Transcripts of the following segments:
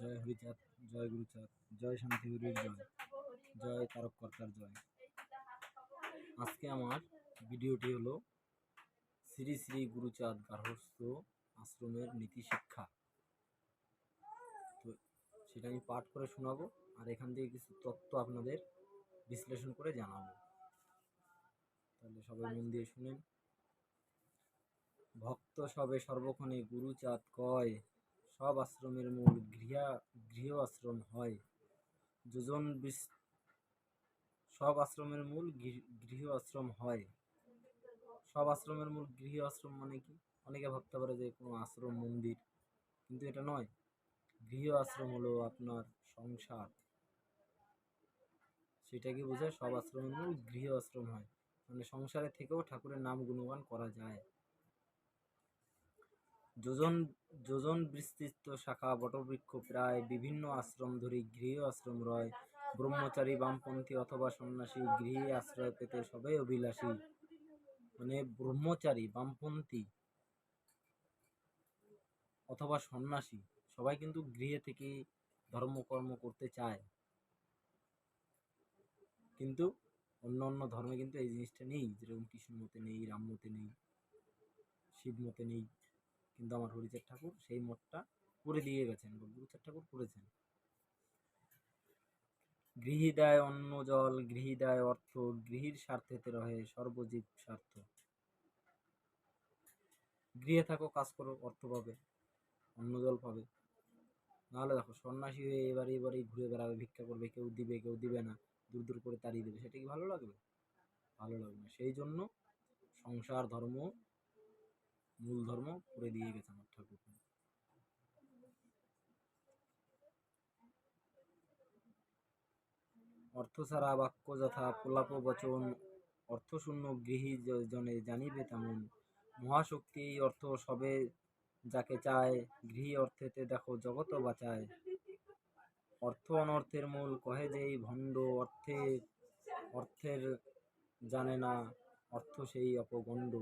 জয় হরিচাঁদ, জয় গুরুচাঁদ, জয় শান্তিগুরুর জয় জয় তারক কর্তার জয়। আজকে আমার ভিডিওটি হলো শ্রী শ্রী গুরুচাঁদ গার্হস্থ আশ্রমের নীতি শিক্ষা। তো সেটা আমি পাঠ করে শোনাবো আর এখান থেকে কিছু তত্ত্ব আপনাদের বিশ্লেষণ করে জানাব। তাহলে সবাই মন দিয়ে শুনেন। ভক্ত সবে সর্বক্ষণে গুরুচাঁদ কয় সব আশ্রমের মূল গৃহা গৃহ আশ্রম হয়। যোজন সব আশ্রমের মূল গৃহ আশ্রম হয়। সব আশ্রমের মূল গৃহ আশ্রম মানে কি? অনেকে ভাবতে পারে যে কোনো আশ্রম, মন্দির, কিন্তু এটা নয়। গৃহ আশ্রম হলো আপনার সংসার। সেটাকে বোঝায় সব আশ্রমের মূল গৃহ আশ্রম হয়। মানে সংসারে থেকেও ঠাকুরের নাম গুণগান করা যায়। যোজন যোজন বিস্তৃত শাখা, বটবৃক্ষ, প্রায় বিভিন্ন আশ্রম ধরি গৃহ আশ্রম রয়। ব্রহ্মচারী, বামপন্থী অথবা সন্ন্যাসী গৃহে আশ্রয় পেতে সবাই অভিলাষী। মানে ব্রহ্মচারী, বামপন্থী অথবা সন্ন্যাসী, সবাই কিন্তু গৃহে থেকে ধর্মকর্ম করতে চায়। কিন্তু অন্য অন্য ধর্মে কিন্তু এই জিনিসটা নেই। যেরকম কৃষ্ণ মতে নেই, রাম মতে নেই, শিব মতে নেই। কিন্তু আমার হরিচাঁদ ঠাকুর সেই মতটা করে দিয়ে গেছেন গুরুচাঁদ ঠাকুর করেছেন গৃহী দেয় অন্ন জল গৃহী দেয় অর্থ, গৃহীর স্বার্থেতে রহে সর্বজীব স্বার্থ। গৃহে থাকো, কাজ করো, অর্থ পাবে, অন্ন জল পাবে। নাহলে দেখো সন্ন্যাসী হয়ে এবারে এবারেই ঘুরে বেড়াবে, ভিক্ষা করবে, কেউ দিবে কেউ দিবে না, দূর দূর করে তাড়িয়ে দেবে। সেটা কি ভালো লাগবে? ভালো লাগবে সেই জন্য সংসার, ধর্ম মূল ধর্ম করে দিয়ে গেছে আমার অর্থ ছাড়া বাক্য যথা প্রলাপ বচন অর্থশূন্য গৃহী জনে জানিবে তেমন। মহাশক্তি অর্থ সবে যাকে চায়, গৃহী অর্থেতে দেখো জগৎ বাঁচায়। অর্থ অনর্থের মূল কহে যে এই ভণ্ড অর্থে, অর্থের জানে না, অর্থ সেই অপগণ্ড।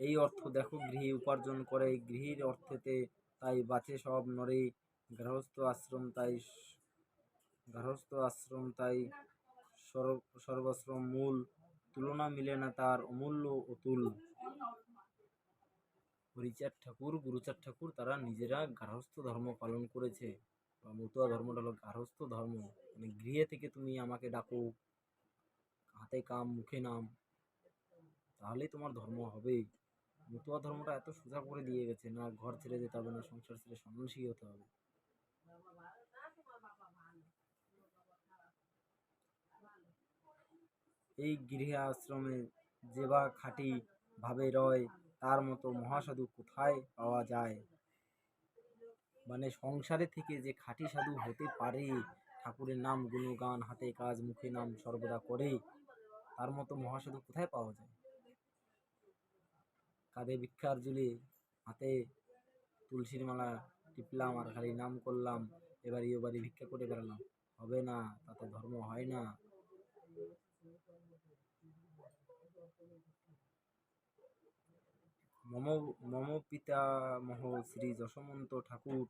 এই অর্থ দেখো, গৃহী উপার্জন করে, গৃহীর অর্থেতে তাই বাঁচে সব নরে, গৃহস্থ আশ্রম তাই গৃহস্থ আশ্রম তাই সর্ব- সর্বাশ্রম মূল, তুলনা মিলে না তার অমূল্য অতুল হরিচাঁদ ঠাকুর, গুরুচাঁদ ঠাকুর তারা নিজেরা গার্হস্থ ধর্ম পালন করেছে। বা মতুয়া ধর্মটা হলো গার্হস্থ ধর্ম। মানে গৃহে থেকে তুমি আমাকে ডাকো, হাতে কাম, মুখে নাম, তাহলেই তোমার ধর্ম হবে। মতুয়া ধর্মটা এত সোজা করে দিয়ে গেছে, না ঘর ছেড়ে যেতে হবে, না সংসার ছেড়ে সন্ন্যাসী হতে হবে। এই গৃহে আশ্রমে যে বা খাঁটি ভাবে রয়, তার মতো মহাসাধু কোথায় পাওয়া যায়? মানে সংসারে থেকে যে খাঁটি সাধু হতে পারে, ঠাকুরের নাম, গুণগান, হাতে কাজ, মুখে নাম সর্বদা করে, তার মতো মহাসাধু কোথায় পাওয়া যায়? কাঁধে ভিক্ষার জুলে হাতে তুলসীর মালা টিপলাম আর খালি নাম করলাম এবার ও বাড়ি ভিক্ষা করে বেড়ালাম। হবে না, তাতে ধর্ম হয় না। মম মম পিতামহ শ্রী যশমন্ত ঠাকুর,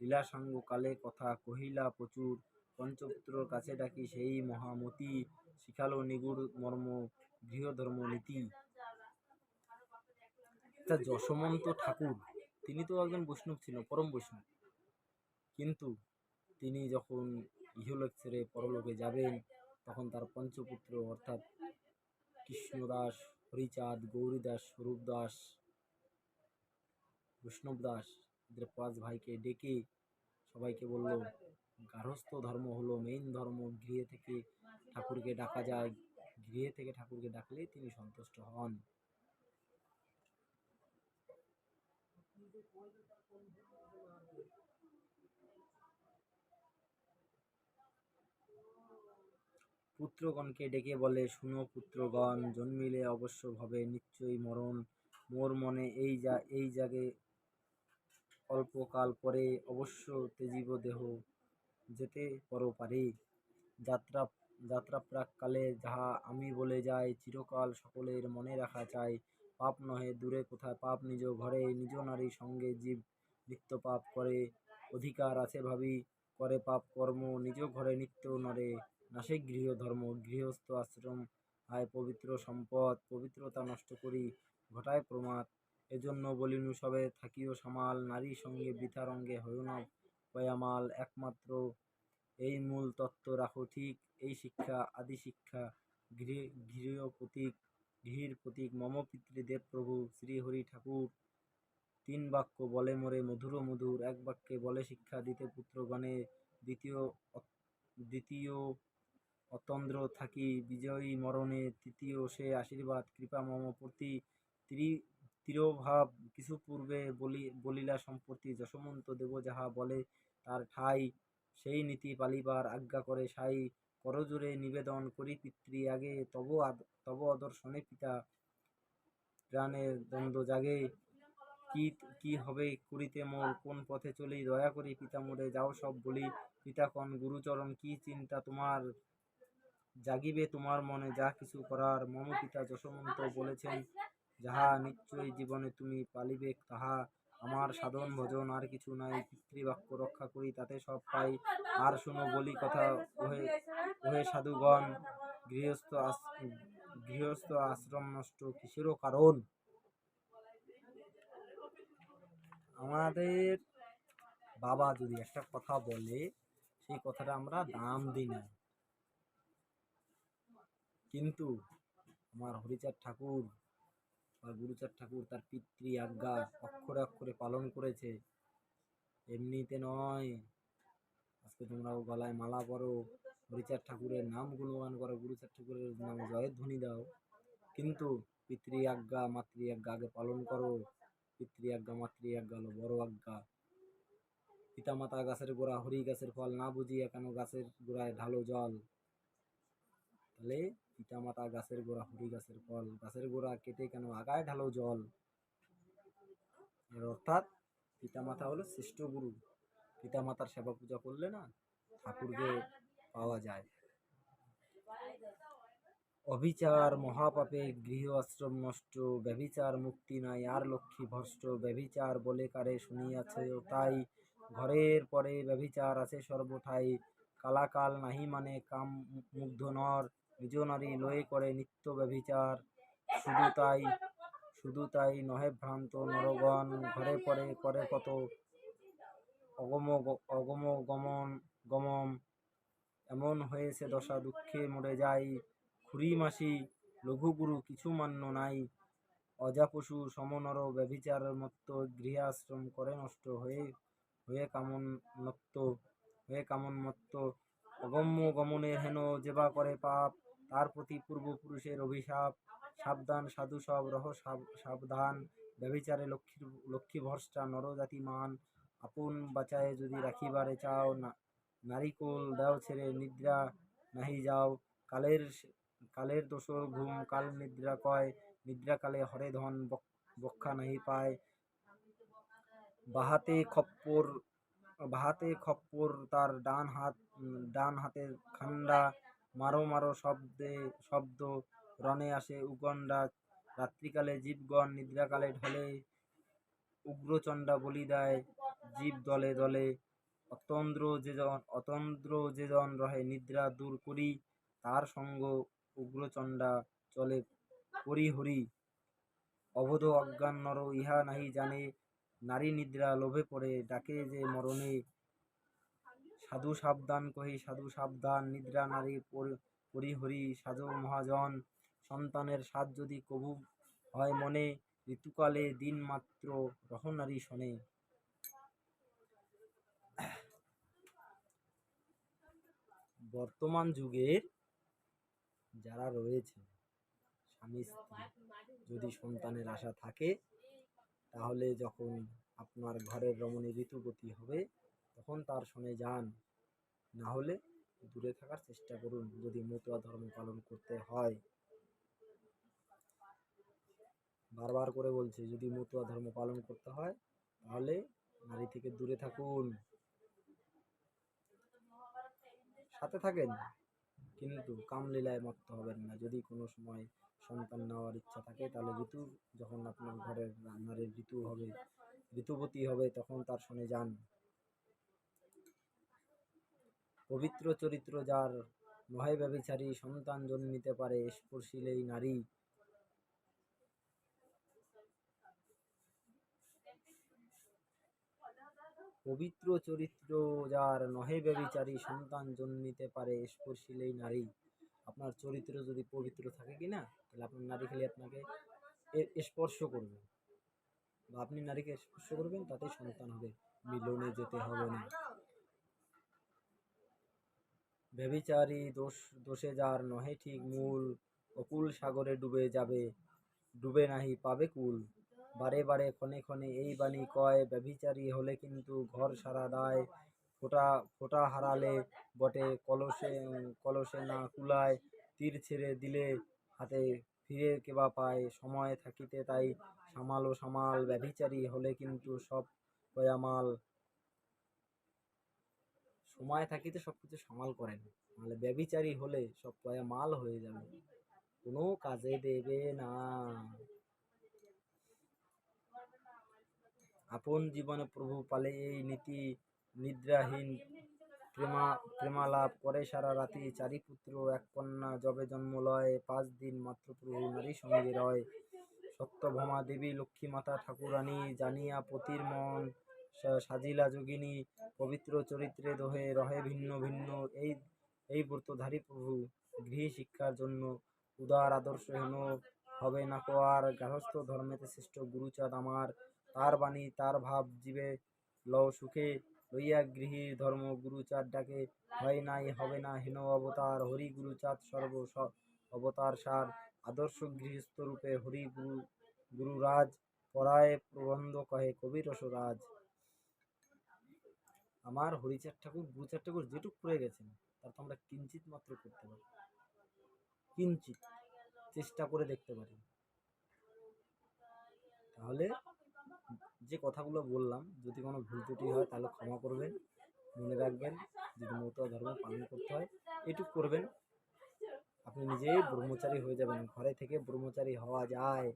লীলাসাঙ্গ কালে কথা কহিলা প্রচুর। পঞ্চপুত্রর কাছে ডাকি সেই মহামতি, শিখালো নিগুড় মর্ম গৃহধর্ম নীতি তা যশমন্ত ঠাকুর, তিনি তো একজন বৈষ্ণব ছিল পরম বৈষ্ণব। কিন্তু তিনি যখন ইহলোক ছেড়ে পরলোকে যাবেন, তখন তার পঞ্চপুত্র অর্থাৎ কৃষ্ণদাস, হরিচাঁদ, গৌরীদাস স্বরূপ দাস বৈষ্ণব এদের পাঁচ ভাইকে ডেকে সবাইকে বলল, গার্হস্থ ধর্ম হলো মেইন ধর্ম। গৃহে থেকে ঠাকুরকে ডাকা যায়। গৃহে থেকে ঠাকুরকে ডাকলে তিনি সন্তুষ্ট হন। পুত্রগণকে ডেকে বলে, শুনো পুত্রগণ, জন্মিলে অবশ্য ভাবে নিশ্চয়ই মরণ। মোর মনে এই যা, এই জাগে অল্পকাল পরে অবশ্য তেজিব দেহ যেতে পরপারে। যাত্রা যাত্রা প্রাককালে যাহা আমি বলে যাই, চিরকাল সকলের মনে রাখা চাই। পাপ নহে, দূরে কোথায় পাপ? নিজ ঘরে নিজ নারীর সঙ্গে জীব নিত্য পাপ করে, অধিকার আছে ভাবি, করে পাপ কর্ম, নিজ ঘরে নিত্য নরে নাসে গৃহ ধর্ম, গৃহস্থ আশ্রম আয় পবিত্র সম্পদ, পবিত্রতা নষ্ট করি, ঘটায় প্রমাদ। এজন্য বলিনু সবে, থাকিও সামাল নারী সঙ্গে বৃথা রঙ্গে হইও না পয়ামাল একমাত্র এই মূল তত্ত্ব রাখো ঠিক, এই শিক্ষা, আদি শিক্ষা, গৃহ গৃহ প্রতীক গৃহীর প্রতীক মম পিতৃদেব প্রভু শ্রীহরি ঠাকুর। তিন বাক্য, বলে মোরে মধুর মধুর। এক বাক্যে, বলে শিক্ষা দিতে পুত্রগণে দ্বিতীয় দ্বিতীয় অতন্দ্র থাকি বিজয়ী মরণে। তৃতীয়, সে আশীর্বাদ, কৃপা মম প্রতি। ত্রি, তিরোভাব, কিছু পূর্বে বলি, বলিলা সম্পত্তি যশমন্ত দেব যাহা বলে তার ঠাই, সেই নীতি পালিবার আজ্ঞা করে সাই। করজোরে নিবেদন করি পিতৃ আগে তব তব অদর্শনে পিতা প্রাণের দ্বন্দ্ব জাগে। কি কি হবে করিতে মোর কোন পথে চলি? দয়া করি পিতা মোরে যাও সব বলি। পিতা কন গুরুচরণ, কি চিন্তা তোমার? জাগিবে তোমার মনে যা কিছু করার। মম পিতা যশোমন্ত বলেছেন, যাহা নিশ্চয়ই জীবনে তুমি পালিবে, তাহা আমার সাধন ভজন আর কিছু নাই, পিতৃবাক্য রক্ষা করি, তাতে সব পাই। আর শুনো, বলি কথা ওহে সাধুগণ, গৃহস্থ গৃহস্থ আশ্রম নষ্ট কিসেরও কারণ? আমাদের বাবা যদি একটা কথা বলে, সেই কথাটা আমরা দাম দিই না। কিন্তু আমার হরিচাঁদ ঠাকুর গুরুচাঁদ ঠাকুর তার পিতৃ আজ্ঞা অক্ষরে অক্ষরে পালন করেছে। এমনিতে নয়। আজকে তোমরাও গলায় মালা পরো। হরিচাঁদ ঠাকুরের নাম গুণগান করো। গুরুচাঁদ ঠাকুরের নামে জয়ের ধ্বনি দাও। কিন্তু পিতৃ আজ্ঞা, মাতৃ আজ্ঞা আগে পালন করো। পিতৃ আজ্ঞা, মাতৃ আজ্ঞা হলো বড় আজ্ঞা। পিতামাতা গাছের গোড়া হরি গাছের ফল না বুঝিয়া কেন গাছের গোড়ায় ঢালো জল? তাহলে পিতামাতা, গাছের গোড়া হরি গাছের ফল, গাছের গোড়া কেটে কেন আগায় ঢালো জল? এর অর্থাৎ পিতামাতা হলো শ্রেষ্ঠ গুরু। পিতামাতার সেবা পূজা করলে না ঠাকুরকে পাওয়া যায়। অবিচার মহাপাপে গৃহ আশ্রম নষ্ট, ব্যভিচার মুক্তি নাই, আর লক্ষ্মী ভ্রষ্ট। ব্যভিচার বলে কারে শুনিয়াছে তাই ঘরের পরে ব্যভিচার আছে সর্বঠাই। কালাকাল নাহি মানে কাম মুগ্ধ নর নিজ নারী লয়ে করে নিত্য ব্যভিচার। শুধু তাই শুধু তাই নহে ভ্রান্ত নরগণ, ঘরে পরে করে কত অগম অগম গমন গমন এমন হয়েছে দশা দুঃখে মরে যাই। খুড়ি মাসি, লঘুগুরু কিছু মান্য নাই। অজা অজাপশু সমনর ব্যভিচার মত্ত গৃহাশ্রম করে নষ্ট হয়ে হয়ে কামন মত্ত, হয়ে কামন মত্ত অগম্য গমনের হেন যেবা করে পাপ, তার প্রতি পূর্বপুরুষের অভিশাপ, সাবধান সাধু সব রহ সাবধান, ব্যভিচারে লক্ষ্মীর লক্ষ্মী ভরসা নরজাতি মান আপন বাঁচায় যদি রাখিবারে চাও না, নারিকোল দাও ছেড়ে নিদ্রা নাহি যাও, কালের কালের দোসর ঘুম কাল নিদ্রা কয় নিদ্রা কালে হরে ধন বক- বক্ষা নাহি পায়। বাহাতে খপ্পর বাহাতে খপ্পর, তার ডান হাত ডান হাতের খান্ডা, মারো মারো শব্দে, শব্দ রণে আসে উগণ্ডা রাত্রিকালে জীবগণ নিদ্রাকালে ঢলে, উগ্রচণ্ডা বলি দেয় জীব দলে দলে, অতন্দ্র যেজন অতন্দ্র যেজন রহে নিদ্রা দূর করি, তার সঙ্গ উগ্রচণ্ডা চলে পরিহরি অবধ অজ্ঞান নর ইহা নাহি জানে নারী নিদ্রা লোভে পড়ে, ডাকে যে মরণে। সাধু সাবধান কহি, সাধু সাবধান, নিদ্রা নারী পরি- পরিহরি, সাধু মহাজন। সন্তানের সাজ যদি কভু হয় মনে, ঋতুকালে দিন মাত্র রহনারী শোনে। বর্তমান যুগের যারা রয়েছে স্বামী স্ত্রী যদি সন্তানের আশা থাকে তাহলে যখন আপনার ঘরের রমণী ঋতুগতি হবে, তখন তার শোনে যান। না হলে দূরে থাকার চেষ্টা করুন, যদি মতুয়া ধর্ম পালন করতে হয়। বারবার করে বলছে, যদি মতুয়া ধর্ম পালন করতে হয়, তাহলে নারী থেকে দূরে থাকুন। সাথে থাকেন, কিন্তু কামলীলায় মত্ত হবেন না। যদি কোনো সময় সন্তান নেওয়ার ইচ্ছা থাকে, তাহলে ঋতু, যখন আপনার ঘরের নারীর ঋতু হবে ঋতুবতী হবে, তখন তার শোনে যান। পবিত্র চরিত্র যার নহে ব্যবিচারী সন্তান জন্মিতে পারে, স্পর্শিলেই নারী। পবিত্র চরিত্র যার নহে ব্যবিচারী সন্তান জন্মিতে পারে, স্পর্শিলেই নারী। আপনার চরিত্র যদি পবিত্র থাকে কি না তাহলে আপনার নারী খালি আপনাকে স্পর্শ করবে। বা আপনি নারীকে স্পর্শ করবেন, তাতেই সন্তান হবে। মিলনে যেতে হবে না। ব্যভিচারী দোষ, দোষে যার নহে ঠিক মূল অকুল সাগরে ডুবে যাবে, ডুবে নাহি পাবে কুল। বারে বারে ক্ষণে ক্ষণে এই বাণী কয়, ব্যভিচারী হলে কিন্তু ঘর সারা দায় ফোটা ফোটা হারালে বটে, কলসে কলসে না কুলায়, তীর ছেড়ে দিলে হাতে ফিরে কেবা পায়। সময় থাকিতে তাই সামাল ও সামাল, ব্যভিচারী হলে কিন্তু সব কয়ামাল সময় থাকিতে সব কিছু সামাল করেন, নাহলে ব্যভিচারী হলে সব কয়া মাল হয়ে যাবে। কোনো কাজে দেবে না। আপন জীবনে প্রভু পালে এই নীতি নিদ্রাহীন, প্রেমা, প্রেমালাপ করে সারা রাতি চারি পুত্র এক কন্যা যবে জন্ম লয় পাঁচ দিন মাত্র প্রভু নারী সঙ্গে রয়। সত্যভামা দেবী লক্ষ্মী মাতা ঠাকুরানী জানিয়া পতির মন সাজিলা যোগিনী, পবিত্র চরিত্রে দোহে রহে ভিন্ন ভিন্ন। এই এই ব্রতধারী প্রভু, গৃহী শিক্ষার জন্য উদার আদর্শ হেন, হবে না কো আর গার্হস্থ ধর্মেতে শ্রেষ্ঠ গুরুচাঁদ আমার। তার বাণী, তার ভাব, জীবে লও সুখে লইয়া গৃহী ধর্ম গুরুচাঁদ ডাকে হয় নাই, হবে না। হেন অবতার হরি গুরুচাঁদ সর্ব অবতার সার। আদর্শ গৃহস্থ রূপে হরি গুরু গুরুরাজ পরায় প্রবন্ধ কহে কবি রসরাজ। আমার হরিচাঁদ ঠাকুর, গুরুচাঁদ ঠাকুর যেটুক করে গেছেন, তার তো আমরা কিঞ্চিত মাত্র করতে পারি। কিঞ্চিত চেষ্টা করে দেখতে পারি। তাহলে যে কথাগুলো বললাম, যদি কোনো ভুল ত্রুটি হয় তাহলে ক্ষমা করবেন। মনে রাখবেন, যদি মতুয়া ধর্ম পালন করতে হয়, এটুক করবেন। আপনি নিজেই ব্রহ্মচারী হয়ে যাবেন। ঘরে থেকে ব্রহ্মচারী হওয়া যায়,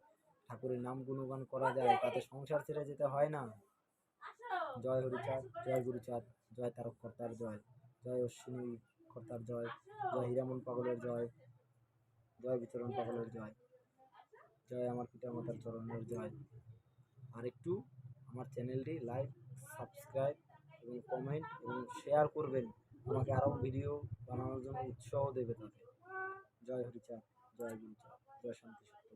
ঠাকুরের নাম গুণগান করা যায়, তাতে সংসার ছেড়ে যেতে হয় না। জয় হরিচাঁদ, জয় গুরুচাঁদ, জয় তারক কর্তার জয় জয় অশ্বিনী কর্তার জয় জয় হীরামন পাগলের জয় জয় বিচরণ পাগলের জয় জয় আমার পিতা মাতার চরণের জয়। আর একটু আমার চ্যানেলটি লাইক, সাবস্ক্রাইব এবং কমেন্ট এবং শেয়ার করবেন। আমাকে আরও ভিডিও বানানোর জন্য উৎসাহ দেবে তাতে। জয় হরিচা জয় গুরুচা জয় শান্তি সত্য